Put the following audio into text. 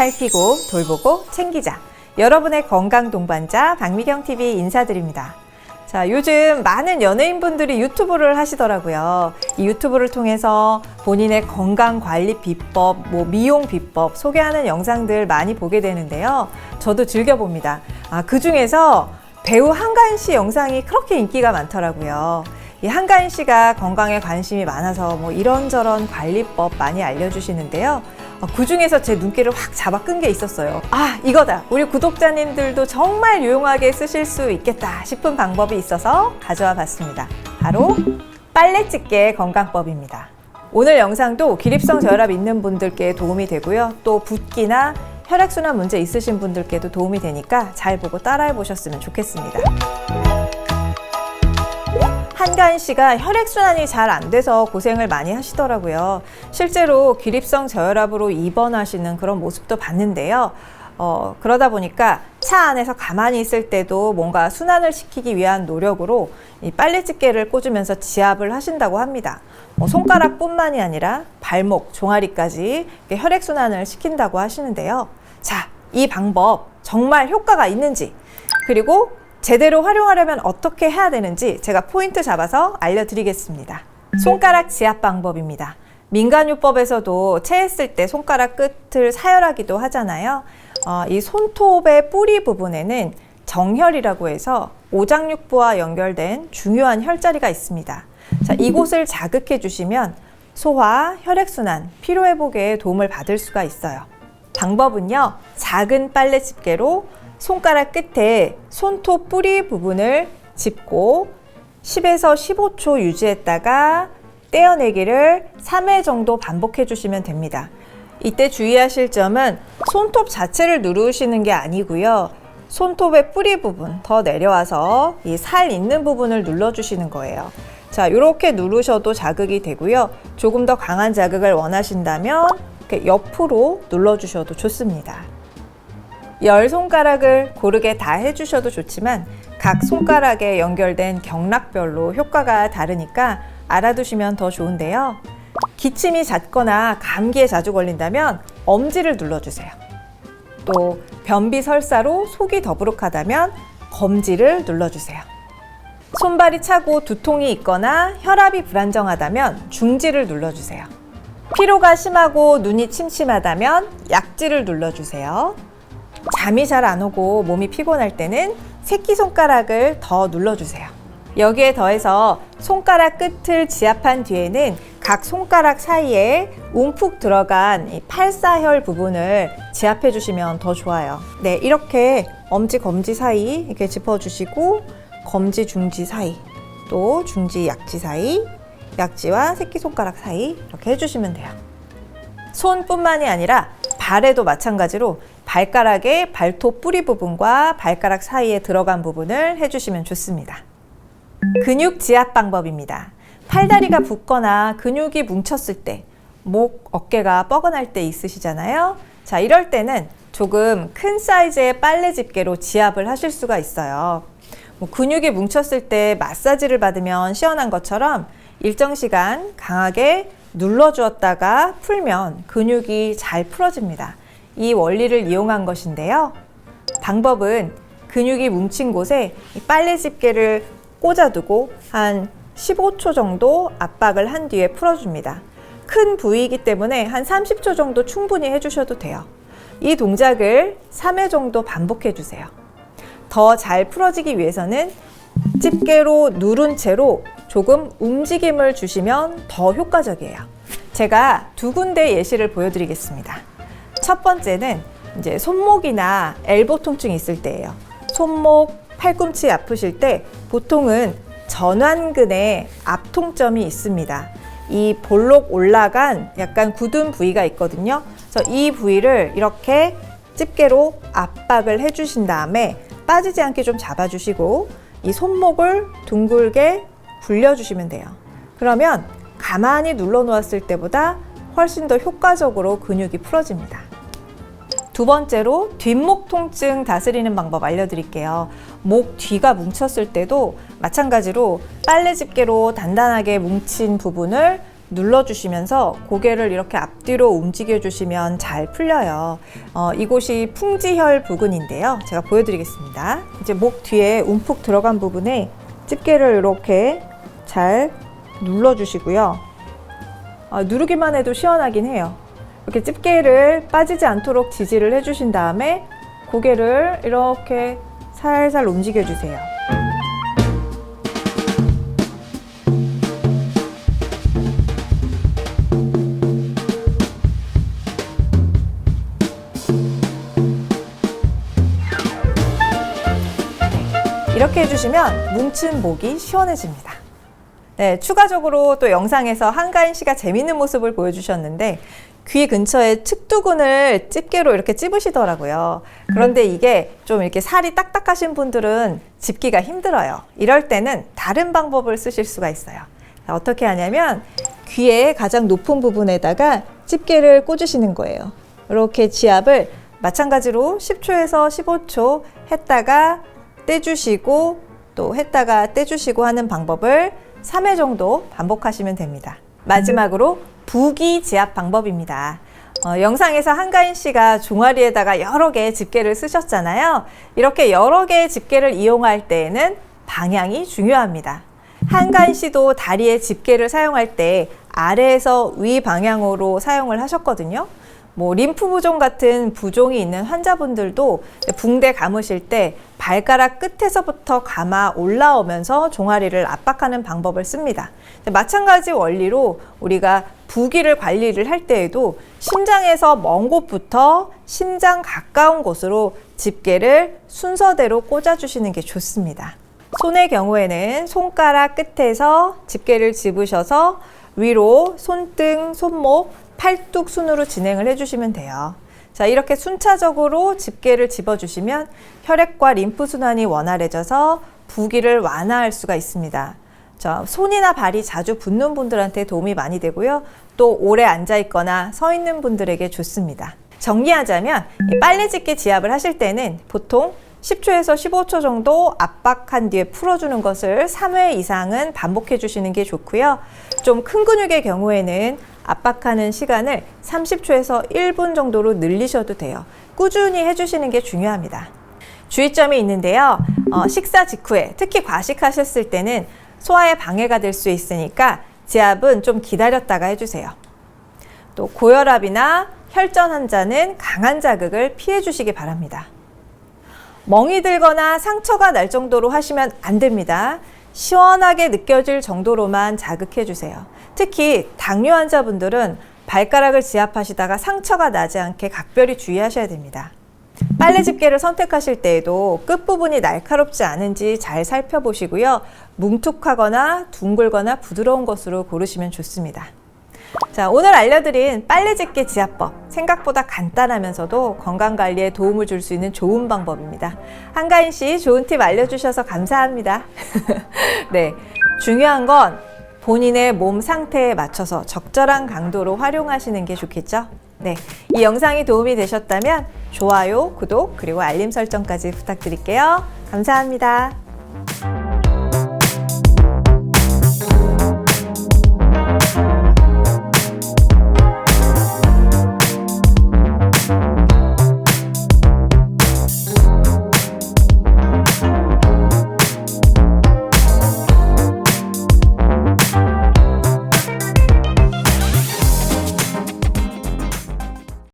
살피고 돌보고 챙기자. 여러분의 건강 동반자 박미경 TV 인사드립니다. 자, 요즘 많은 연예인분들이 유튜브를 하시더라고요. 이 유튜브를 통해서 본인의 건강 관리 비법, 뭐 미용 비법 소개하는 영상들 많이 보게 되는데요. 저도 즐겨 봅니다. 아, 그 중에서 배우 한가인 씨 영상이 그렇게 인기가 많더라고요. 이 한가인 씨가 건강에 관심이 많아서 뭐 이런저런 관리법 많이 알려주시는데요. 그 중에서 제 눈길을 확 잡아 끈 게 있었어요. 아, 이거다. 우리 구독자님들도 정말 유용하게 쓰실 수 있겠다 싶은 방법이 있어서 가져와 봤습니다. 바로 빨래 집게 건강법입니다. 오늘 영상도 기립성 저혈압 있는 분들께 도움이 되고요. 또 붓기나 혈액순환 문제 있으신 분들께도 도움이 되니까 잘 보고 따라해 보셨으면 좋겠습니다. 한가인 씨가 혈액순환이 잘 안 돼서 고생을 많이 하시더라고요. 실제로 기립성 저혈압으로 입원하시는 그런 모습도 봤는데요. 어, 그러다 보니까 차 안에서 가만히 있을 때도 뭔가 순환을 시키기 위한 노력으로 이 빨래집게를 꽂으면서 지압을 하신다고 합니다. 뭐 손가락뿐만이 아니라 발목, 종아리까지 혈액순환을 시킨다고 하시는데요. 자, 이 방법 정말 효과가 있는지 그리고 제대로 활용하려면 어떻게 해야 되는지 제가 포인트 잡아서 알려드리겠습니다. 손가락 지압 방법입니다. 민간요법에서도 체했을 때 손가락 끝을 사열하기도 하잖아요. 어, 이 손톱의 뿌리 부분에는 정혈이라고 해서 오장육부와 연결된 중요한 혈자리가 있습니다. 자, 이곳을 자극해 주시면 소화, 혈액순환, 피로회복에 도움을 받을 수가 있어요. 방법은요, 작은 빨래 집게로 손가락 끝에 손톱 뿌리 부분을 짚고 10에서 15초 유지했다가 떼어내기를 3회 정도 반복해 주시면 됩니다. 이때 주의하실 점은 손톱 자체를 누르시는 게 아니고요. 손톱의 뿌리 부분 더 내려와서 이 살 있는 부분을 눌러주시는 거예요. 자, 이렇게 누르셔도 자극이 되고요. 조금 더 강한 자극을 원하신다면 이렇게 옆으로 눌러주셔도 좋습니다. 열 손가락을 고르게 다 해주셔도 좋지만 각 손가락에 연결된 경락별로 효과가 다르니까 알아두시면 더 좋은데요. 기침이 잦거나 감기에 자주 걸린다면 엄지를 눌러주세요. 또 변비 설사로 속이 더부룩하다면 검지를 눌러주세요. 손발이 차고 두통이 있거나 혈압이 불안정하다면 중지를 눌러주세요. 피로가 심하고 눈이 침침하다면 약지를 눌러주세요. 잠이 잘 안 오고 몸이 피곤할 때는 새끼손가락을 더 눌러주세요. 여기에 더해서 손가락 끝을 지압한 뒤에는 각 손가락 사이에 움푹 들어간 이 팔사혈 부분을 지압해 주시면 더 좋아요. 네, 이렇게 엄지 검지 사이 이렇게 짚어 주시고 검지 중지 사이 또 중지 약지 사이 약지와 새끼손가락 사이 이렇게 해주시면 돼요. 손뿐만이 아니라 발에도 마찬가지로 발가락의 발톱 뿌리 부분과 발가락 사이에 들어간 부분을 해주시면 좋습니다. 근육 지압 방법입니다. 팔다리가 붓거나 근육이 뭉쳤을 때, 목, 어깨가 뻐근할 때 있으시잖아요. 자, 이럴 때는 조금 큰 사이즈의 빨래 집게로 지압을 하실 수가 있어요. 뭐 근육이 뭉쳤을 때 마사지를 받으면 시원한 것처럼 일정 시간 강하게 눌러주었다가 풀면 근육이 잘 풀어집니다. 이 원리를 이용한 것인데요. 방법은 근육이 뭉친 곳에 빨래 집게를 꽂아두고 한 15초 정도 압박을 한 뒤에 풀어줍니다. 큰 부위이기 때문에 한 30초 정도 충분히 해주셔도 돼요. 이 동작을 3회 정도 반복해 주세요. 더 잘 풀어지기 위해서는 집게로 누른 채로 조금 움직임을 주시면 더 효과적이에요. 제가 두 군데 예시를 보여드리겠습니다. 첫 번째는 이제 손목이나 엘보 통증이 있을 때예요. 손목, 팔꿈치 아프실 때 보통은 전완근에 압통점이 있습니다. 이 볼록 올라간 약간 굳은 부위가 있거든요. 그래서 이 부위를 이렇게 집게로 압박을 해주신 다음에 빠지지 않게 좀 잡아주시고 이 손목을 둥글게 굴려주시면 돼요. 그러면 가만히 눌러 놓았을 때보다 훨씬 더 효과적으로 근육이 풀어집니다. 두 번째로 뒷목 통증 다스리는 방법 알려드릴게요. 목 뒤가 뭉쳤을 때도 마찬가지로 빨래 집게로 단단하게 뭉친 부분을 눌러주시면서 고개를 이렇게 앞뒤로 움직여주시면 잘 풀려요. 어, 이곳이 풍지혈 부근인데요. 제가 보여드리겠습니다. 이제 목 뒤에 움푹 들어간 부분에 집게를 이렇게 잘 눌러주시고요. 아, 누르기만 해도 시원하긴 해요. 이렇게 집게를 빠지지 않도록 지지를 해주신 다음에 고개를 이렇게 살살 움직여주세요. 이렇게 해주시면 뭉친 목이 시원해집니다. 네, 추가적으로 또 영상에서 한가인 씨가 재밌는 모습을 보여주셨는데 귀 근처에 측두근을 집게로 이렇게 찝으시더라고요. 그런데 이게 좀 이렇게 살이 딱딱하신 분들은 짚기가 힘들어요. 이럴 때는 다른 방법을 쓰실 수가 있어요. 자, 어떻게 하냐면 귀의 가장 높은 부분에다가 집게를 꽂으시는 거예요. 이렇게 지압을 마찬가지로 10초에서 15초 했다가 떼주시고 또 했다가 떼주시고 하는 방법을 3회 정도 반복하시면 됩니다. 마지막으로 부기 지압 방법입니다. 어, 영상에서 한가인 씨가 종아리에다가 여러 개의 집게를 쓰셨잖아요. 이렇게 여러 개의 집게를 이용할 때에는 방향이 중요합니다. 한가인 씨도 다리에 집게를 사용할 때 아래에서 위 방향으로 사용을 하셨거든요. 뭐 림프 부종 같은 부종이 있는 환자분들도 붕대 감으실 때 발가락 끝에서부터 감아 올라오면서 종아리를 압박하는 방법을 씁니다. 마찬가지 원리로 우리가 부기를 관리를 할 때에도 심장에서 먼 곳부터 심장 가까운 곳으로 집게를 순서대로 꽂아주시는 게 좋습니다. 손의 경우에는 손가락 끝에서 집게를 집으셔서 위로 손등, 손목, 팔뚝 순으로 진행을 해주시면 돼요. 자, 이렇게 순차적으로 집게를 집어주시면 혈액과 림프 순환이 원활해져서 부기를 완화할 수가 있습니다. 자, 손이나 발이 자주 붓는 분들한테 도움이 많이 되고요. 또 오래 앉아 있거나 서 있는 분들에게 좋습니다. 정리하자면 이 빨래 집게 지압을 하실 때는 보통 10초에서 15초 정도 압박한 뒤에 풀어주는 것을 3회 이상은 반복해 주시는 게 좋고요. 좀 큰 근육의 경우에는 압박하는 시간을 30초에서 1분 정도로 늘리셔도 돼요. 꾸준히 해주시는 게 중요합니다. 주의점이 있는데요. 어, 식사 직후에 특히 과식하셨을 때는 소화에 방해가 될 수 있으니까 지압은 좀 기다렸다가 해주세요. 또 고혈압이나 혈전 환자는 강한 자극을 피해 주시기 바랍니다. 멍이 들거나 상처가 날 정도로 하시면 안 됩니다. 시원하게 느껴질 정도로만 자극해 주세요. 특히 당뇨 환자분들은 발가락을 지압하시다가 상처가 나지 않게 각별히 주의하셔야 됩니다. 빨래 집게를 선택하실 때에도 끝부분이 날카롭지 않은지 잘 살펴보시고요. 뭉툭하거나 둥글거나 부드러운 것으로 고르시면 좋습니다. 자, 오늘 알려드린 빨래 집게 지압법. 생각보다 간단하면서도 건강관리에 도움을 줄 수 있는 좋은 방법입니다. 한가인 씨 좋은 팁 알려주셔서 감사합니다. 네. 중요한 건 본인의 몸 상태에 맞춰서 적절한 강도로 활용하시는 게 좋겠죠? 네. 이 영상이 도움이 되셨다면 좋아요, 구독, 그리고 알림 설정까지 부탁드릴게요. 감사합니다.